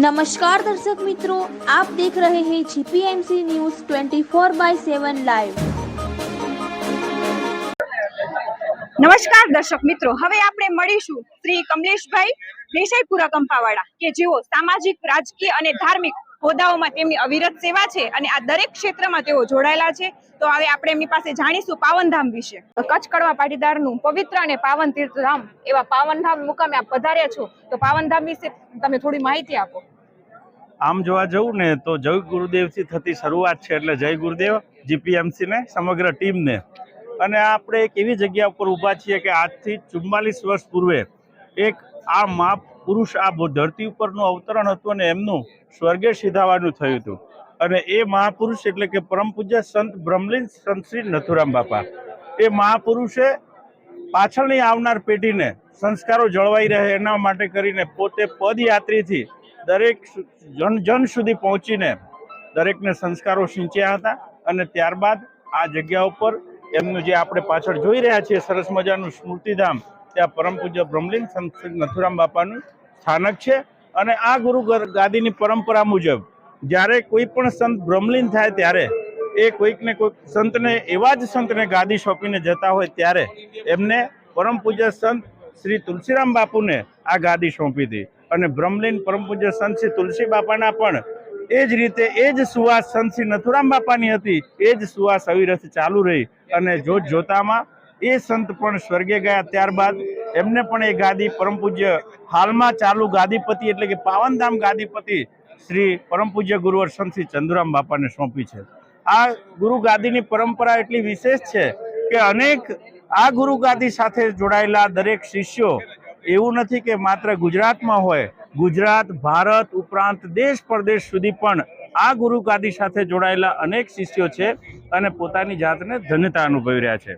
નમસ્કાર દર્શક મિત્રો આપ દેખ રહે હૈ જીપીએમસી ન્યૂઝ 24 બાય 7 લાઈવ નમસ્કાર દર્શક મિત્રો હવે આપણે મળીશું શ્રી કમલેશભાઈ દેસાઈપુરા કંપાવાળા, કે જેઓ સામાજિક, રાજકીય અને ધાર્મિક હોદ્દાઓમાં તેમની અવિરત સેવા છે અને આ દરેક ક્ષેત્રમાં તેઓ જોડાયેલા છે. તો હવે આપણે એમની પાસે જાણીશું પાવનધામ વિશે. કચ્છ કડવા પાટીદારનું પવિત્ર અને પાવન તીર્થધામ, એવા પાવનધામ મુકામે આપ પધાર્યા છો. તો પાવનધામ વિશે તમે થોડી માહિતી આપો. આમ જોવા જવું ને તો જય ગુરુદેવથી થતી શરૂઆત છે એટલે જય ગુરુદેવ જીપીએમસીને, સમગ્ર ટીમને. અને આપણે એક એવી જગ્યા ઉપર ઊભા છીએ કે આજથી ચુમ્માલીસ વર્ષ પૂર્વે એક આ મા પુરુષ આ ધરતી ઉપરનું અવતરણ હતું અને એમનું સ્વર્ગે સીધાવાનું થયું હતું. અને એ મહાપુરુષ એટલે કે પરમ પૂજ્ય સંત બ્રહ્મલીન સંત શ્રી નથુરામ બાપા. એ મહાપુરુષે પાછળની આવનાર પેઢીને સંસ્કારો જળવાઈ રહે એના માટે કરીને પોતે પદયાત્રીથી દરેક જન જન સુધી પહોંચીને દરેકને સંસ્કારો સિંચ્યા હતા અને ત્યારબાદ આ જગ્યા ઉપર એમનું જે આપણે પાછળ જોઈ રહ્યા છીએ, સરસ મજાનું સ્મૃતિધામ, ત્યાં પરમ પૂજ્ય બ્રહ્મલિંગ સંત નથુરામ બાપાનું સ્થાનક છે અને આ ગુરુ ગાદીની પરંપરા મુજબ જ્યારે કોઈ પણ સંત બ્રહ્મલીન થાય ત્યારે એ કોઈકને કોઈક સંતને, એવા જ સંતને ગાદી સોંપીને જતા હોય ત્યારે એમને પરમ પૂજ્ય સંત શ્રી તુલસીરામ બાપુને આ ગાદી સોંપી હતી. અને બ્રહ્મલીન પરમ પૂજ્ય સંત શ્રી તુલસી બાપાના પણ એ જ રીતે એ જ સુવાસ સંત શ્રી નથુરામ બાપાની હતી. એ જ સુવાસ અવિરત ચાલુ રહી અને જોત જોતામાં એ સંત પણ સ્વર્ગે ગયા. ત્યારબાદ એમને પણ એ ગાદી પરમ પૂજ્ય હાલમાં ચાલુ ગાદીપતિ એટલે કે પાવનધામ ગાદીપતિ શ્રી પરમ પૂજ્ય ગુરુવર સંત શ્રી ચંદુરામ બાપાને સોંપી છે. આ ગુરુ ગાદીની પરંપરા એટલી વિશેષ છે કે અનેક આ ગુરુ ગાદી સાથે જોડાયેલા દરેક શિષ્યો એવું નથી કે માત્ર ગુજરાતમાં હોય, ગુજરાત, ભારત ઉપરાંત દેશ પરદેશ સુધી પણ આ ગુરુ ગાદી સાથે જોડાયેલા અનેક શિષ્યો છે અને પોતાની જાતને ધન્યતા અનુભવી રહ્યા છે.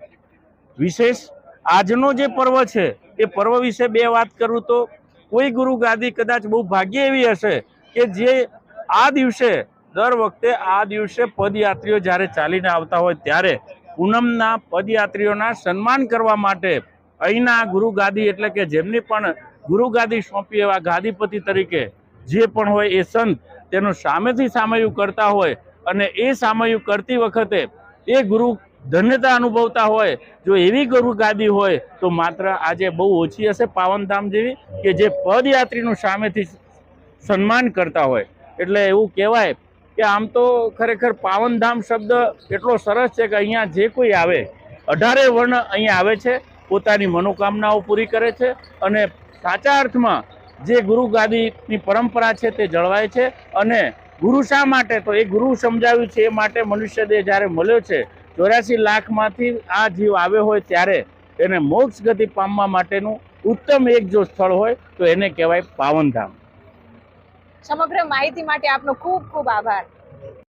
વિશેષ, આજનો જે પર્વ છે, એ પર્વ વિશે બે વાત કરું તો, કોઈ ગુરુ ગાદી કદાચ બહુ ભાગ્ય એવી હશે કે જે આ દિવસે, દર વખતે આ દિવસે પદયાત્રીઓ જ્યારે ચાલીને આવતા હોય ત્યારે પૂનમના પદયાત્રીઓના સન્માન કરવા માટે અહીંના ગુરુ ગાદી એટલે કે જેમની પણ ગુરુ ગાદી સોંપી એવા ગાદીપતિ તરીકે જે પણ હોય એ સંત તેનું સામેથી સામયું કરતા હોય અને એ સામયું કરતી વખતે એ ગુરુ ધન્યતા અનુભવતા હોય, જો એવી ગુરુ ગાદી હોય તો માત્ર આજે બહુ ઓછી હશે પાવનધામ જેવી કે જે પદયાત્રીનું સામેથી સન્માન કરતા હોય. એટલે એવું કહેવાય કે આમ તો ખરેખર પાવનધામ શબ્દ એટલો સરસ છે કે અહીંયા જે કોઈ આવે, અઢારે વર્ણ અહીંયા આવે છે પોતાની મનોકામનાઓ પૂરી કરે છે અને સાચા અર્થમાં જે ગુરુ ગાદીની પરંપરા છે તે જળવાય છે અને ગુરુ શા માટે? તો એ ગુરુ સમજાવ્યું છે, એ માટે મનુષ્ય દેહ જ્યારે મળ્યો છે, ચોર્યાસી લાખમાંથી આ જીવ આવ્યો હોય ત્યારે એને મોક્ષ ગતિ પામવા માટેનું ઉત્તમ એક જો સ્થળ હોય, તો એને કહેવાય પાવનધામ. સમગ્ર માહિતી માટે આપનો ખૂબ ખૂબ આભાર.